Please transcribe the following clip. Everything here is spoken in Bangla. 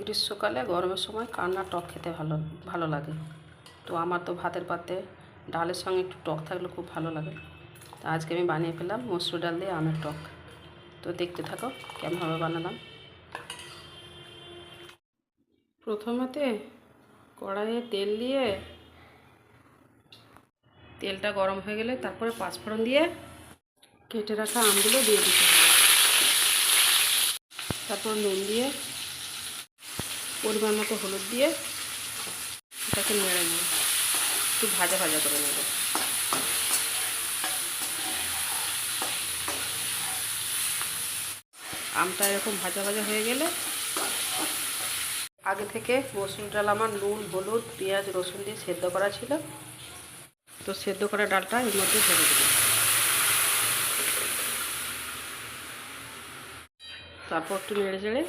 গ্রীষ্মকালে গরমের সময় কান্না টক খেতে ভালো ভালো লাগে। তো আমার তো ভাতের পাতে ডালের সঙ্গে একটু টক থাকলে খুব ভালো লাগে। তো আজকে আমি বানিয়ে ফেললাম মসুর ডাল দিয়ে আমের টক। তো দেখতে থাকো কেমনভাবে বানালাম। প্রথমেতে কড়াইয়ে তেল দিয়ে তেলটা গরম হয়ে গেলে তারপরে পাঁচফোড়ন দিয়ে কেটে রাখা আমগুলো দিয়ে দিতে হবে। তারপর নুন দিয়ে পরিমাণ মতো হলুদ দিয়ে এটাকে নেড়ে নেব একটু ভাজা ভাজা করে নেব। আমটা এরকম ভাজা ভাজা হয়ে গেলে আগে থেকে মসুর ডাল, আমার নুন, হলুদ, পেঁয়াজ, রসুন দিয়ে সেদ্ধ করা ছিল। তো সেদ্ধ করা ডালটা এর মধ্যে ঢেলে দেবো। তারপর একটু নেড়ে চেড়ে